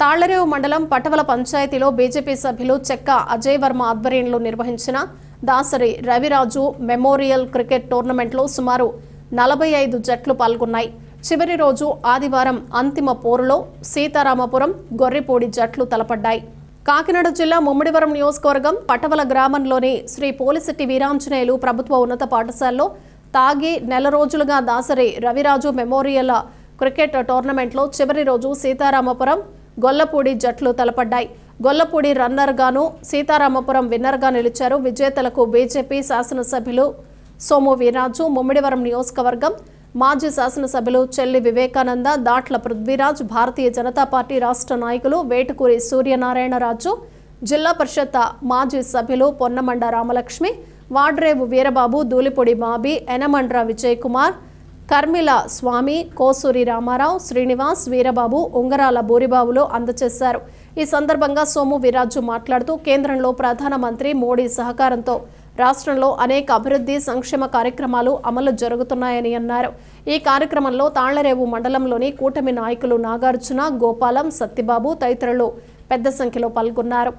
తాళ్ళరేవు మండలం పటవల పంచాయతీలో బీజేపీ సభ్యులు చెక్క అజయ్ వర్మ ఆధ్వర్యంలో నిర్వహించిన దాసరి రవిరాజు మెమోరియల్ క్రికెట్ టోర్నమెంట్లో సుమారు నలభై ఐదు జట్లు పాల్గొన్నాయి. చివరి రోజు ఆదివారం అంతిమ పోరులో సీతారామపురం గొర్రెపూడి జట్లు తలపడ్డాయి. కాకినాడ జిల్లా ముమ్మిడివరం నియోజకవర్గం పటవల గ్రామంలోని శ్రీ పోలిశెట్టి వీరాంజనేయులు ప్రభుత్వ ఉన్నత పాఠశాలలో తాగి నెల రోజులుగా దాసరి రవిరాజు మెమోరియల్ క్రికెట్ టోర్నమెంట్లో చివరి రోజు సీతారామపురం గొల్లపూడి జట్లు తలపడ్డాయి. గొల్లపూడి రన్నర్గాను సీతారామపురం విన్నర్గా నిలిచారు. విజేతలకు బీజేపీ శాసనసభ్యులు సోము వీరాజు ముమ్మిడివరం నియోజకవర్గం మాజీ శాసనసభ్యులు చెల్లి వివేకానంద దాట్ల పృథ్వీరాజ్ భారతీయ జనతా పార్టీ రాష్ట్ర నాయకులు వేటుకూరి సూర్యనారాయణరాజు జిల్లా పరిషత్ మాజీ సభ్యులు పొన్నమండ రామలక్ష్మి వాడ్రేవు వీరబాబు దూలిపొడి మాబి ఎనమండ్ర విజయ్ కుమార్ కర్మిల స్వామి కోసూరి రామారావు శ్రీనివాస్ వీరబాబు ఉంగరాల బూరిబాబులు అందజేశారు. ఈ సందర్భంగా సోము వీరాజు మాట్లాడుతూ కేంద్రంలో ప్రధానమంత్రి మోడీ సహకారంతో రాష్ట్రంలో అనేక అభివృద్ధి సంక్షేమ కార్యక్రమాలు అమలు జరుగుతున్నాయని అన్నారు. ఈ కార్యక్రమంలో తాళ్ళరేవు మండలంలోని కూటమి నాయకులు నాగార్జున గోపాలం సత్యబాబు తదితరులు పెద్ద సంఖ్యలో పాల్గొన్నారు.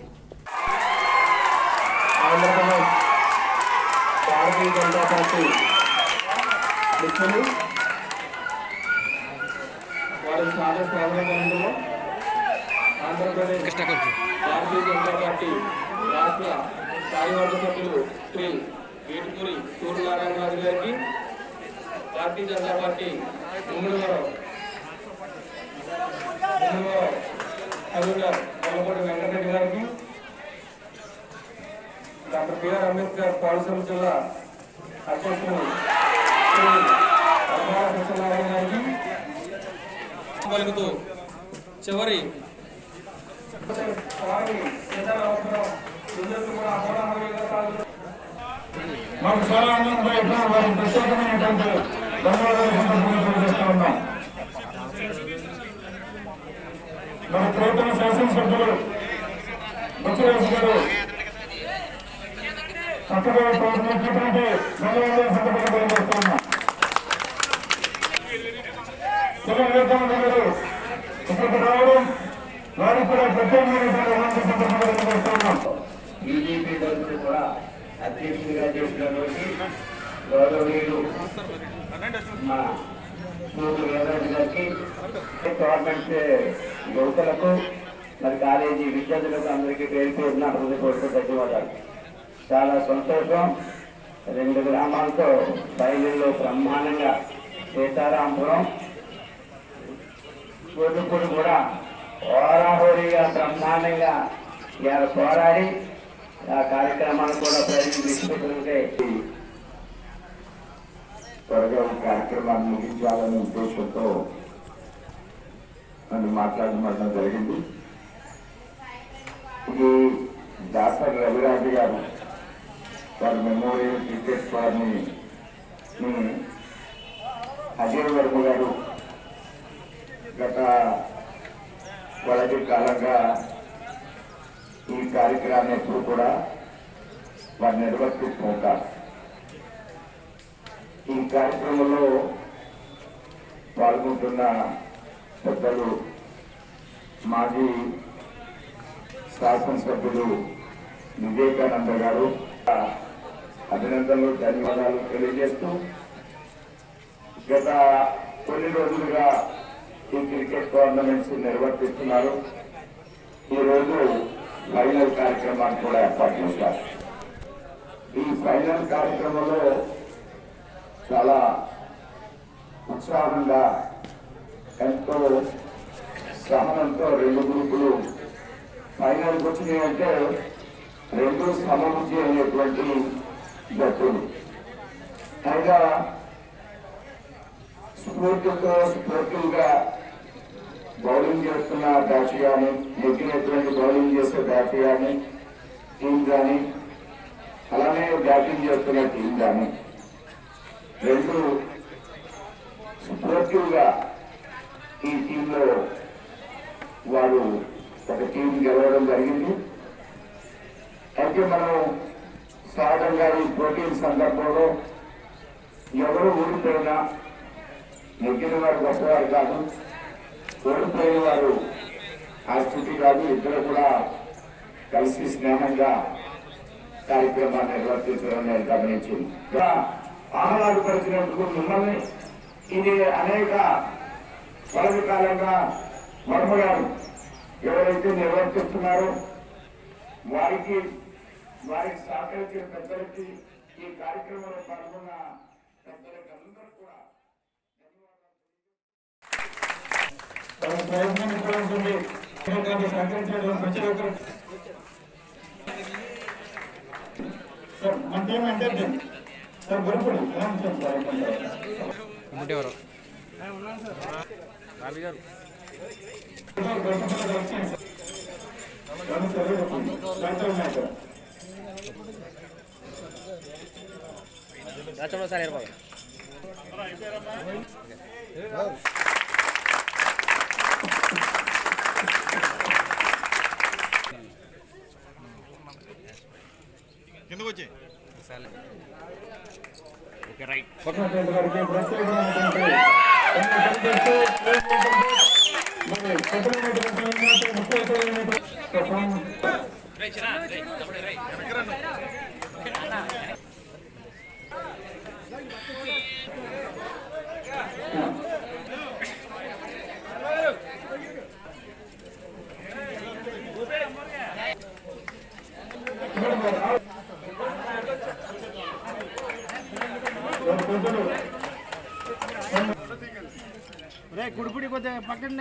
భారతీయ జనతా పార్టీ మిత్రులు వారి సాధన ప్రారంభంలో ఆంధ్రప్రదేశ్ భారతీయ జనతా పార్టీ రాష్ట్ర కార్యవర్గ సభ్యులు శ్రీ వేటుకూరి సూర్యనారాయణరాజు గారికి భారతీయ జనతా పార్టీ ముందువరం ముందువరం కన్వీనర్ కొల్లపూడి వెంకటరెడ్డి గారికి డాక్టర్ బిఆర్ అంబేద్కర్ కోనసీమ జిల్లా అధ్యక్షులు పలుకుతూ చివరి స్వామి సీతారామపురం సుందరికి వారి ప్రత్యేకమైనటువంటి ధన్యవాదాలు సందర్భంగా ఉన్నాం మన ప్రభుత్వ శాసనసభ్యులు ముఖ్యమంత్రి గారు బీజేపీ తరఫున కూడా అధ్యక్షుడిగా చేసినటువంటి గౌరవీయులు మా సూర్య వేదరాజు గారికి గవర్నమెంట్ యువతలకు మరి కాలేజీ విద్యార్థులకు అందరికీ పేరు పేరున హృదయపూర్వక ధన్యవాదాలు. చాలా సంతోషం. రెండు గ్రామాలతో బయలులో బ్రహ్మాండంగా సీతారాంపురం కోటుకూడు కూడా హోరాహోరీగా బ్రహ్మాండంగా ఇవాళ పోరాడి ఆ కార్యక్రమాలు కూడా ప్రజలు తీసుకుంటుంటే త్వరగా కార్యక్రమాన్ని ముగించాలనే ఉద్దేశంతో నన్ను మాట్లాడమడం జరిగింది. ఇది డాక్టర్ రవిరాజు గారు వారి మెమోరియల్ టీచర్స్ వారిని అజయ్ వర్మ గారు గత కొలది కాలంగా ఈ కార్యక్రమాన్ని ఎప్పుడు కూడా వారు నిర్వర్తిస్తూ ఉంటారు ఈ కార్యక్రమంలో పాల్గొంటున్న పెద్దలు మాజీ శాసనసభ్యులు వివేకానంద గారు అభినందనలు ధన్యవాదాలు తెలియజేస్తూ గత కొన్ని రోజులుగా ఈ క్రికెట్ టోర్నమెంట్స్ నిర్వర్తిస్తున్నారు. ఈరోజు ఫైనల్ కార్యక్రమాన్ని కూడా ఏర్పాటు చేశారు. ఈ ఫైనల్ కార్యక్రమంలో చాలా ఉత్సాహంగా ఎంతో సహనంతో రెండు గ్రూపులు ఫైనల్కి వచ్చినాయి అంటే రెండు సమబుద్ధి అనేటువంటి జట్టులు అనగా స్ఫూర్తితో స్ఫూర్తిగా బౌలింగ్ చేస్తున్న బ్యాచ్ కానీ నెగ్గినటువంటి బౌలింగ్ చేసే బ్యాచ్ కానీ టీం కానీ అలానే బ్యాటింగ్ చేస్తున్న టీం కానీ రెండు స్పోర్టివ్గా ఈ టీంలో వారు ఒక టీం గెలవడం జరిగింది. అయితే మనం సహజంగా ఈ ప్రోటీన్ సందర్భంలో ఎవరు ఊడిపోయినా నెగ్గిన వారు గొప్పవారు కాదు. ఓడిపోయిన వారు ఆ స్థితి కాదు. ఇద్దరు కూడా కలిసి స్నేహంగా కార్యక్రమాన్ని నిర్వర్తించడం నేను గమనించింది. ఇలా ఆహ్లాదపరిచినందుకు మిమ్మల్ని ఇది అనేక పదవి కాలంగా వర్మగారు ఎవరైతే నిర్వర్తిస్తున్నారో వారికి వారికి సహకరించిన పెద్దలకి ఈ కార్యక్రమంలో పాల్గొన్న పెద్దలకి అందరూ కూడా ప్రయత్నం ప్రతి ఒక్కరు అంటే సార్ గురుపుడు ఎలా ఉంటుంది సార్ ఎవరు రాచంలో సార్ ఇరవై. కిందకు వచ్చి. ఓకే రైట్ ప్రత్యేకమైనటువంటి పనిచేస్తూ మరి ప్రధానమైనటువంటి ముఖ్యమైనటువంటి రే కుడిపుడి కొద్దిగా పక్కన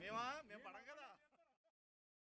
మేమా? మేము పడంగా